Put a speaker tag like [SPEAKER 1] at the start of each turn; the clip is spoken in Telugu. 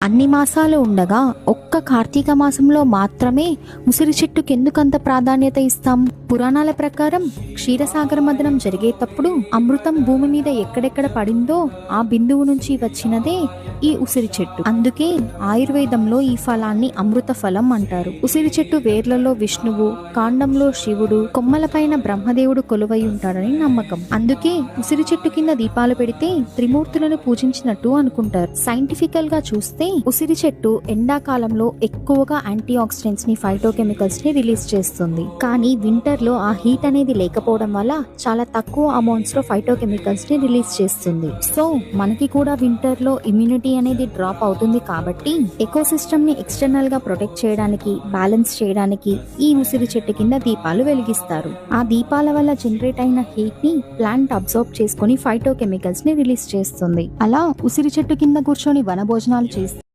[SPEAKER 1] అన్ని మాసాలు ఉండగా ఒక్క కార్తీక మాసంలో మాత్రమే ఉసిరి చెట్టుకి ఎందుకంత ప్రాధాన్యత ఇస్తాం? పురాణాల ప్రకారం క్షీరసాగర మదనం జరిగేటప్పుడు అమృతం భూమి మీద ఎక్కడెక్కడ పడిందో ఆ బిందువు నుంచి వచ్చినదే ఈ ఉసిరి చెట్టు. అందుకే ఆయుర్వేదంలో ఈ ఫలాన్ని అమృత ఫలం అంటారు. ఉసిరి చెట్టు వేర్లలో విష్ణువు కాండంలో శివుడు కొమ్మలపైన బ్రహ్మదేవుడు కొలువై ఉంటాడని నమ్మకం. అందుకే ఉసిరి చెట్టు కింద దీపాలు పెడితే త్రిమూర్తులను పూజించినట్టు అనుకుంటారు. సైంటిఫికల్గా చూస్తే ఉసిరి చెట్టు ఎండాకాలంలో ఎక్కువగా యాంటీ ఆక్సిడెంట్స్ని ఫైటోకెమికల్స్ని రిలీజ్ చేస్తుంది. కానీ వింటర్లో ఆ హీట్ అనేది లేకపోవడం వల్ల చాలా తక్కువ అమౌంట్స్లో ఫైటోకెమికల్స్ని రిలీజ్ చేస్తుంది. సో మనకి కూడా వింటర్లో ఇమ్యూనిటీ అనేది డ్రాప్ అవుతుంది కాబట్టి ఎకోసిస్టమ్ని ఎక్స్టర్నల్గా ప్రొటెక్ట్ చేయడానికి బ్యాలెన్స్ చేయడానికి ఈ ఉసిరి చెట్టు కింద దీపాలు వెలిగిస్తారు. ఆ దీపాల వల్ల జనరేట్ అయిన హీట్ని ప్లాంట్ అబ్జర్వ్ చేసుకుని ఫైటోకెమికల్స్ని రిలీజ్ చేస్తుంది. అలా ఉసిరి చెట్టు కింద కూర్చొని వనభోజనాలు చేస్తే